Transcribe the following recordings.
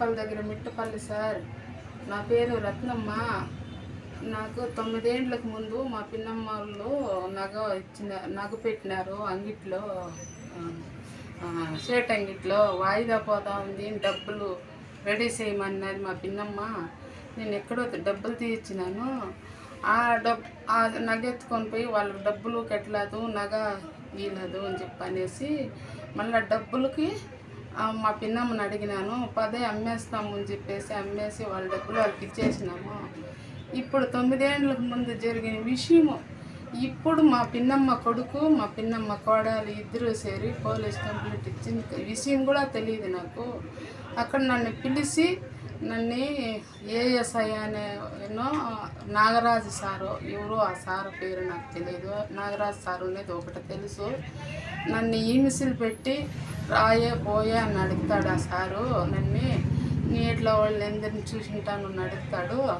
Mittapalli sir. నా పేరు రత్నమ్మ. నాకు తొమ్మిదేండ్లకు ముందు మా పిన్నమ్మ వాళ్ళు నగ ఇచ్చిన నగ పెట్టినారు అంగిట్లో. స్వేట్ షేట్ అంగిట్లో. వాయిదా పోతా ఉంది డబ్బులు రెడీ చేయమన్నది మా పిన్నమ్మ. నేను ఎక్కడో డబ్బులు తీయించినాను ఆ డబ్ ఆ నగ ఎత్తుకొని పోయి వాళ్ళకి డబ్బులు కట్టలేదు నగ ఇవ్వలేదు అని చెప్పి అనేసి మళ్ళీ డబ్బులకి మా పిన్నమ్మని అడిగినాను పదే అమ్మేస్తాము అని చెప్పేసి అమ్మేసి వాళ్ళ డబ్బులు వాళ్ళకి ఇచ్చేసినాము. ఇప్పుడు తొమ్మిదేండ్లకు ముందు జరిగిన విషయము ఇప్పుడు మా పిన్నమ్మ కొడుకు మా పిన్నమ్మ కోడలు ఇద్దరు సేరి పోలీస్ కంప్లైంట్ ఇచ్చింది. విషయం కూడా తెలియదు నాకు. అక్కడ నన్ను పిలిచి నన్ను ఏఎస్ఐ అనే ఎన్నో నాగరాజు సారు ఎవరో ఆ సారు పేరు నాకు తెలియదు. నాగరాజు సారు అనేది ఒకటి తెలుసు. నన్ను ఈమిసిల్ పెట్టి రాయే పోయే అని అడుగుతాడు ఆ సారు. నన్ను నీటిలో వాళ్ళు ఎందరిని చూసింటాను అడుగుతాడు.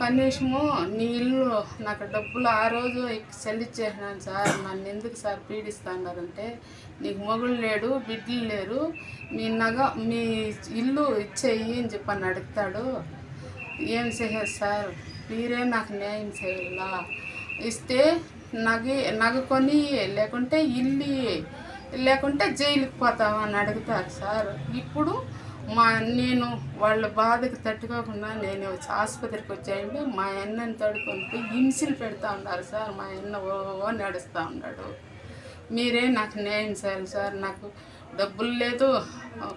కనీసము నీ ఇల్లు నాకు డబ్బులు ఆ రోజు చెల్లిచ్చేసినాను సార్. నన్ను ఎందుకు సార్ పీడిస్తాడారంటే నీకు మొగుడు లేడు బిడ్డలు లేరు మీ నగ మీ ఇల్లు ఇచ్చేయి అని చెప్పని అడుగుతాడు. ఏం చేయాలి సార్? మీరే నాకు న్యాయం చేయాలా? ఇస్తే నగ నగ కొని లేకుంటే ఇల్లు లేకుంటే జైలుకి పోతామని అడుగుతారు సార్. ఇప్పుడు మా నేను వాళ్ళ బాధకు తట్టుకోకుండా నేను ఆసుపత్రికి వచ్చాయంటే మా అన్నని తడుకొని హింసలు పెడతా ఉన్నారు సార్ మా అన్న ఓ నడుస్తూ ఉన్నాడు. మీరే నాకు న్యాయం చేయాలి సార్ నాకు డబ్బులు లేదు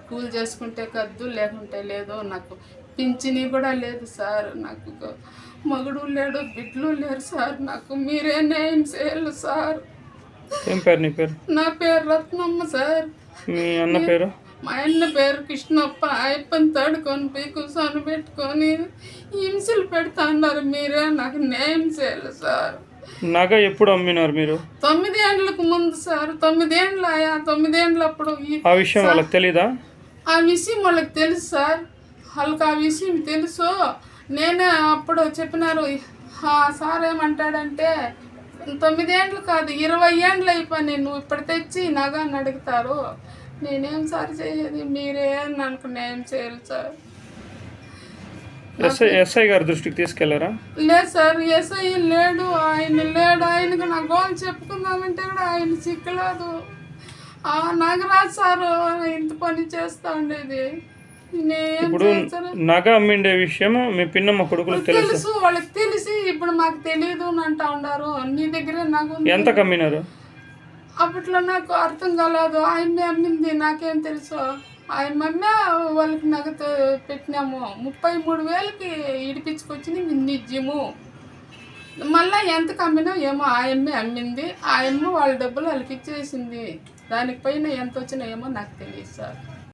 కూలి చేసుకుంటే కద్దు లేకుంటే లేదు నాకు పింఛని కూడా లేదు సార్ నాకు మగుడు లేడు బిడ్డలు లేరు సార్ నాకు మీరే న్యాయం చేయాలి సార్. నా పేరు రత్నమ్మ సార్. మీ అన్న పేరు? మా అన్న పేరు కృష్ణప్ప. అయ్యప్పని తడుకొని పోయి కూర్చొని పెట్టుకొని హింసలు పెడతా అన్నారు మీరే. నాకు న్యాయం చేయాలి సార్. నగ ఎప్పుడు అమ్మినారు మీరు? తొమ్మిది ఏండ్లకు ముందు సార్. తొమ్మిదేండ్లు ఆయా తొమ్మిదేండ్లు అప్పుడు ఆ విషయం వాళ్ళకి తెలీదా? ఆ విషయం వాళ్ళకి తెలుసు సార్. వాళ్ళకి ఆ విషయం తెలుసు. నేనే అప్పుడు చెప్పినారు సార్ ఏమంటాడంటే తొమ్మిదేండ్లు కాదు ఇరవై ఏండ్లు అయిపోయి నేను ఇప్పుడు తెచ్చి నగ అని అడుగుతారు. నేనేం సార్ చేసేది మీరే నాకు న్యాయం చేయాలి సార్. ఎస్ఐ ఎస్ఐ గారి దృష్టికి తీసుకెళ్ళారా? లేదు సార్ ఎస్ఐ లేడు ఆయన లేడు ఆయనకు నా గోల్ చెప్పుకుందామంటే కూడా ఆయన చిక్కలేదు. నాగరాజ్ సారు ఇంత పని చేస్తా ఉండేది. నేనేం ఇప్పుడు నగ అమ్మిండే విషయం మీ పిన్నమ్మ కొడుకులకు తెలుసు. వాళ్ళకి తెలిసి ఇప్పుడు మాకు తెలియదు అని అంటా ఉన్నారు. నీ దగ్గరే నాకు. ఎంత కమ్మినారు అప్పట్లో నాకు అర్థం కాలేదు. ఆయమ్మ అమ్మింది నాకేం తెలుసు. ఆయన వాళ్ళకి నగదు పెట్టినాము. ముప్పై మూడు వేలకి ఇడిపించుకొచ్చింది నిజము. మళ్ళీ ఎంత కమ్మినా ఏమో ఆయమ్మే అమ్మింది. ఆయమ్మ వాళ్ళ డబ్బులు వాళ్ళకి ఇచ్చేసింది. దానికి పైన ఎంత వచ్చినా ఏమో నాకు తెలియదు సార్.